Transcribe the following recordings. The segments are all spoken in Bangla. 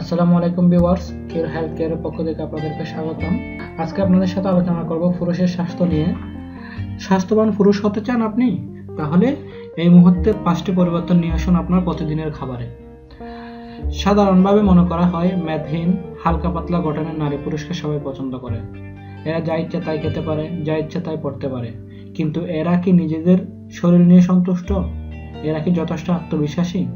আসসালামু আলাইকুম ভিউয়ার্স কিউর হেলথ কেয়ারের পক্ষ থেকে আপনাদেরকে স্বাগতম। আজকে আপনাদের সাথে আলোচনা করব পুরুষের স্বাস্থ্য নিয়ে। স্বাস্থ্যবান পুরুষ হতে চান আপনি? তাহলে এই মুহূর্তে পাঁচটি পরিবর্তন নিয়ে আসুন আপনার প্রতিদিনের খাবারে। সাধারণভাবে মনে করা হয়, মেদহীন, হালকা পাতলা গঠনের নারী পুরুষকে সবাই পছন্দ করে। এরা যা ইচ্ছা তাই খেতে পারে, যা ইচ্ছা তাই পড়তে পারে। কিন্তু এরা কি নিজেদের শরীর নিয়ে সন্তুষ্ট? এরা কি যথেষ্ট আত্মবিশ্বাসী?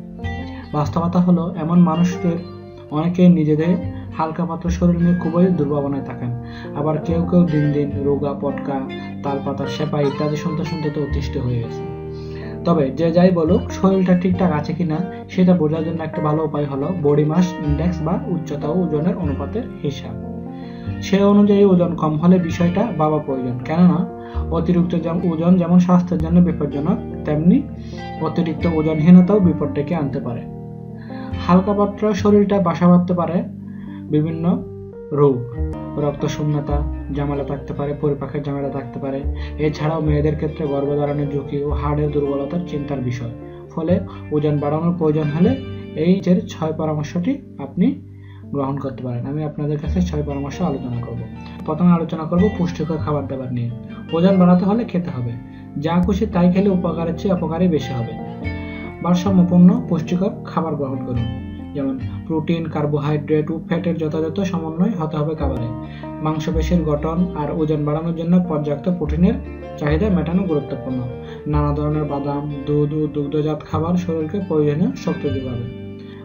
বাস্তবতা হলো, এমন মানুষদের অনেকে নিজেদের হালকা পাতলা শরীর নিয়ে খুবই দুর্ভাবনায় থাকেন। আবার কেউ কেউ দিন দিন রোগা, পটকা, তালপাতা, সেপা ইত্যাদি শুনতে শুনতে তো অতিষ্ঠ হয়ে গেছে তবে যে যাই বলুক, শরীরটা ঠিকঠাক আছে কিনা, সেটা বোঝার জন্য একটা ভালো উপায় হলো বডি মাস ইন্ডেক্স বা উচ্চতা ও ওজনের অনুপাতের হিসাব। সে অনুযায়ী ওজন কম হলে বিষয়টা বাবা প্রয়োজন। কেননা, অতিরিক্ত ওজন যেমন স্বাস্থ্যের জন্য বিপজ্জনক, তেমনি অতিরিক্ত ওজনহীনতাও বিপদ ডেকে আনতে পারে। হালকা পাতলা শরীরটা বাসা বাঁধতে পারে বিভিন্ন রোগ। রক্ত শূন্যতা জামালা থাকতে পারে, পরিপাকের জামালা থাকতে পারে। এছাড়াও মেয়েদের ক্ষেত্রে গর্ভধারণের ঝুঁকি ও হাড়ের দুর্বলতার চিন্তার বিষয়। ফলে ওজন বাড়ানোর প্রয়োজন হলে এই যে ছয় পরামর্শটি আপনি গ্রহণ করতে পারেন। আমি আপনাদের কাছে ছয় পরামর্শ আলোচনা করব। প্রথমে আলোচনা করব পুষ্টিকর খাবার দাবার নিয়ে। ওজন বাড়াতে হলে খেতে হবে। যা খুশি তাই খেলে উপকারের চেয়ে অপকারই বেশি হবে। ভারসাম্যপূর্ণ, পুষ্টিকর খাবার গ্রহণ করুন। যেমন প্রোটিন, কার্বোহাইড্রেট ও ফ্যাটের যথাযথ সমন্বয় হতে হবে খাবারে। মাংসপেশির গঠন আর ওজন বাড়ানোর জন্য পর্যাপ্ত প্রোটিনের চাহিদা মেটানো গুরুত্বপূর্ণ। নানা ধরনের বাদাম, দুধ ও দুগ্ধজাত খাবার শরীরকে প্রয়োজনীয় শক্তি যোগাবে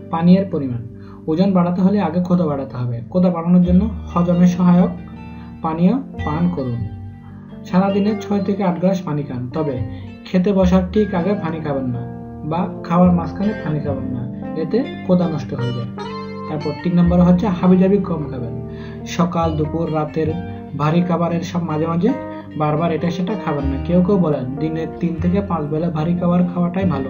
পানীয়ের পরিমাণ। ওজন বাড়াতে হলে আগে ক্ষুধা বাড়াতে হবে। ক্ষুধা বাড়ানোর জন্য হজমে সহায়ক পানীয় পান করুন। সারাদিনে ছয় থেকে আট গ্লাস পানি খান। তবে খেতে বসার ঠিক আগে পানি খাবেন না। বা খাওয়ার মাঝখানে পানি খাবেন না। এতে কোদা নষ্ট হয়ে যায়। তারপর তিন নম্বরে হচ্ছে হাবিজাবি কম খাবেন। সকাল, দুপুর, রাতের ভারী খাবারের সব মাঝে মাঝে বারবার এটা সেটা খাবেন না। কেউ কেউ বলেন, দিনে তিন থেকে পাঁচ বেলা ভারী খাবার খাওয়াটাই ভালো।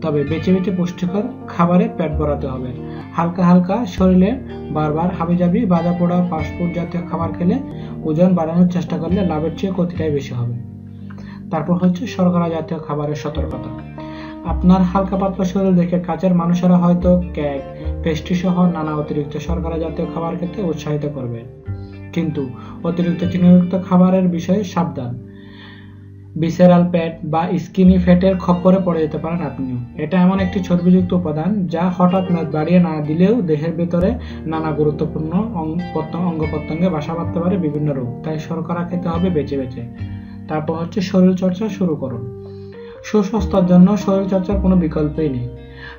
তবে বেছে বেছে পুষ্টিকর খাবারে পেট ভরাতে হবে। হালকা হালকা শরীরে বারবার হাবিজাবি বাজা পোড়া ফাস্টফুড জাতীয় খাবার খেলে ওজন বাড়ানোর চেষ্টা করলে লাভের চেয়ে ক্ষতিটাই বেশি হবে। তারপর হচ্ছে শর্করা জাতীয় খাবারের সতর্কতা। আপনার হালকা পাতলা শরীর দেখে কাছের মানুষেরা হয়তো কেক পেস্ট্রি সহ নানা অতিরিক্ত শর্করা জাতীয় খাবার খেতে উৎসাহিত করবে। কিন্তু অতিরিক্ত চিনিযুক্ত খাবারের বিষয়ে সাবধান। ভিসেরাল প্যাট বা স্কিনি ফ্যাটের খপ্পরে পড়ে যেতে পারেন আপনিও। এটা এমন একটি চর্বিযুক্ত উপাদান যা হঠাৎ মেদ বাড়িয়ে না দিলেও দেহের ভেতরে নানা গুরুত্বপূর্ণ অঙ্গ প্রত্যঙ্গে বাসা বাঁধতে পারে বিভিন্ন রোগ। তাই শর্করা খেতে হবে বেঁচে বেঁচে তারপর হচ্ছে শরীর চর্চা শুরু করুন। সুস্বাস্থ্যের জন্য শরীরচর্চার কোনো বিকল্পই নেই।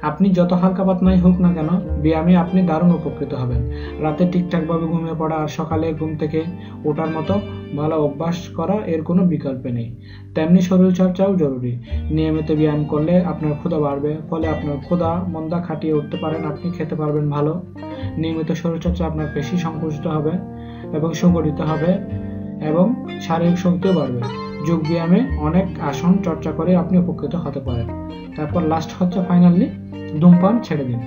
আপনি যত হালকা পাতলাই হোক না কেন, ব্যায়ামে আপনি দারুণ উপকৃত হবেন। রাতে ঠিকঠাকভাবে ঘুমিয়ে পড়া আর সকালে ঘুম থেকে ওঠার মতো ভালো অভ্যাস করা এর কোনো বিকল্প নেই। তেমনি শরীরচর্চাও জরুরি। নিয়মিত ব্যায়াম করলে আপনার ক্ষুধা বাড়বে, ফলে আপনার ক্ষুধা মন্দা খাটিয়ে উঠতে পারেন, আপনি খেতে পারবেন ভালো। নিয়মিত শরীরচর্চা আপনার পেশি সংকুচিত হবে এবং সংগঠিত হবে এবং শারীরিক শক্তিও বাড়বে। যোগ ব্যায়ামে অনেক আসন চর্চা করে আপনি উপকৃত হতে পারেন। তারপর লাস্ট হচ্ছে ফাইনালি ধূমপান ছেড়ে দিন।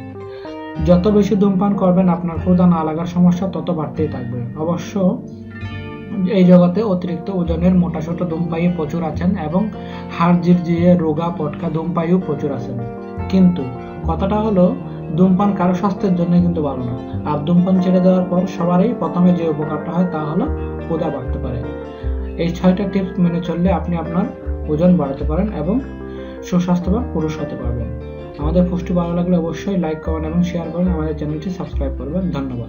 যত বেশি ধূমপান করবেন, আপনার ক্ষুধা না লাগার সমস্যা তত বাড়তেই থাকবে। অবশ্য এই জগতে অতিরিক্ত ওজনের মোটাসোটা ধূমপায়ী প্রচুর আছেন এবং হাড় জিরজিরে রোগা, পটকা ধূমপায়ীও প্রচুর আছেন। কিন্তু কথাটা হলো, ধূমপান কারও স্বাস্থ্যের জন্য কিন্তু ভালো না। আর ধূমপান ছেড়ে দেওয়ার পর সবারই প্রথমে যে উপকারটা হয় তা হলো ক্ষুধা বাড়তে পারে। এই ছয়টা টিপস মেনে চললে আপনি আপনার ওজন বাড়াতে পারেন এবং সুস্বাস্থ্যবান পুরুষ হতে পারবেন। আমাদের পুষ্টি ভালো লাগলে অবশ্যই লাইক করেন এবং শেয়ার করেন আমাদের চ্যানেলটি সাবস্ক্রাইব করবেন। ধন্যবাদ।